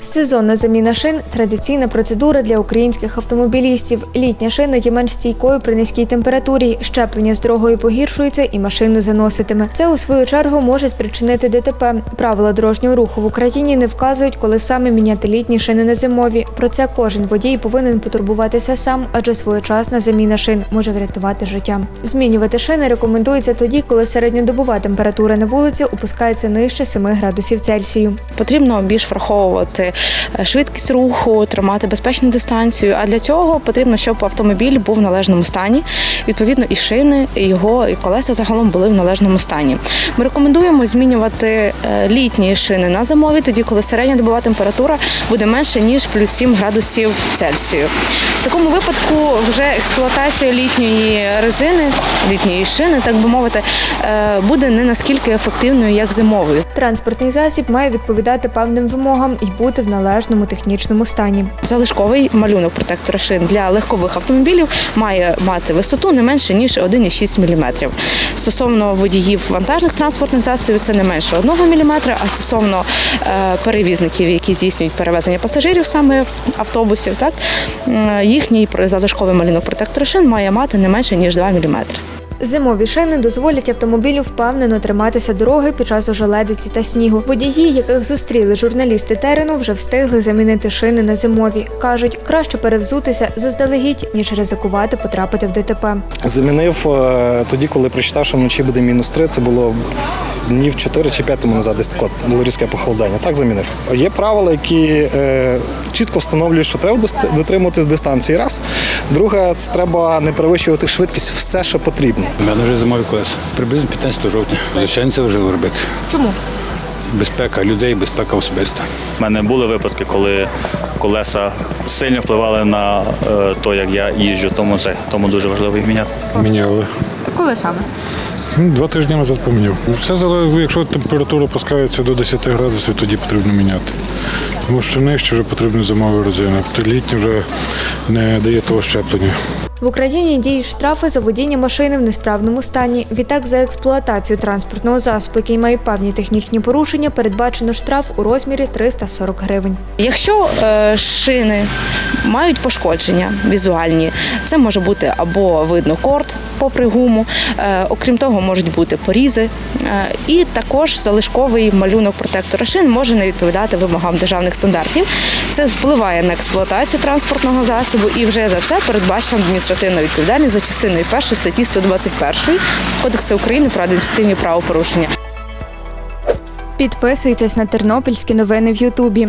Сезонна заміна шин традиційна процедура для українських автомобілістів. Літня шина є менш стійкою при низькій температурі. Щеплення з дорогою погіршується і машину заноситиме. Це у свою чергу може спричинити ДТП. Правила дорожнього руху в Україні не вказують, коли саме міняти літні шини на зимові. Про це кожен водій повинен потурбуватися сам, адже своєчасна заміна шин може врятувати життя. Змінювати шини рекомендується тоді, коли середньодобова температура на вулиці опускається нижче 7 градусів Цельсію. Потрібно більш враховувати е, швидкість руху, тримати безпечну дистанцію. А для цього потрібно, щоб автомобіль був в належному стані. Відповідно, і шини, і його і колеса загалом були в належному стані. Ми рекомендуємо змінювати е, літні шини на зимові, тоді коли середня добова температура буде менше ніж плюс 7 градусів Цельсію. В такому випадку вже експлуатація літньої резини, літньої шини, так би мовити, е, буде не наскільки ефективною, як зимовою. Транспортний засіб має відповідати певним вимогам і бути в належному технічному стані. Залишковий малюнок протектора шин для легкових автомобілів має мати висоту не менше ніж 1,6 мм. Стосовно водіїв вантажних транспортних засобів це не менше 1 мм, а стосовно е, перевізників, які здійснюють перевезення пасажирів, саме автобусів, так їхній залишковий малюнок протектора шин має мати не менше ніж 2 мм. Зимові шини дозволять автомобілю впевнено триматися дороги під час ожеледиці та снігу. Водії, яких зустріли журналісти терену, вже встигли замінити шини на зимові. кажуть, краще перевзутися заздалегідь, ніж ризикувати потрапити в ДТП. Замінив е, тоді, коли прочитав, що вночі буде мінус 3, це було днів 4 чи 5 тому назад, десь тако було різке похолодання. Так замінив. Є правила, які е, чітко встановлюють, що треба дотримуватись дистанції. Раз. Друге, це треба не перевищувати швидкість все, що потрібно. У мене вже зимовий клас. Приблизно 15 жовтня. Звичайно, це вже робити. Чому? Безпека людей, безпека особиста. У мене були випадки, коли колеса сильно впливали на е, те, як я їжджу, тому це тому дуже важливо їх міняти. Міняли. Коли саме? Ну, Два тижні назад поміняв. Все залежить, якщо температура опускається до 10 градусів, тоді потрібно міняти. Тому що нижче вже потрібно зимові резини. Літні вже не дає того щеплення. В Україні діють штрафи за водіння машини в несправному стані. Відтак, за експлуатацію транспортного засобу, який має певні технічні порушення, передбачено штраф у розмірі 340 гривень. Якщо е, шини мають пошкодження візуальні, це може бути або видно корд попри гуму, е, окрім того, можуть бути порізи, е, і також залишковий малюнок протектора шин може не відповідати вимогам державних стандартів. Це впливає на експлуатацію транспортного засобу, і вже за це передбачена адміністративна відповідальність за частиною 1 статті 121 Кодексу України про адміністративні правопорушення. Підписуйтесь на тернопільські новини в Ютубі.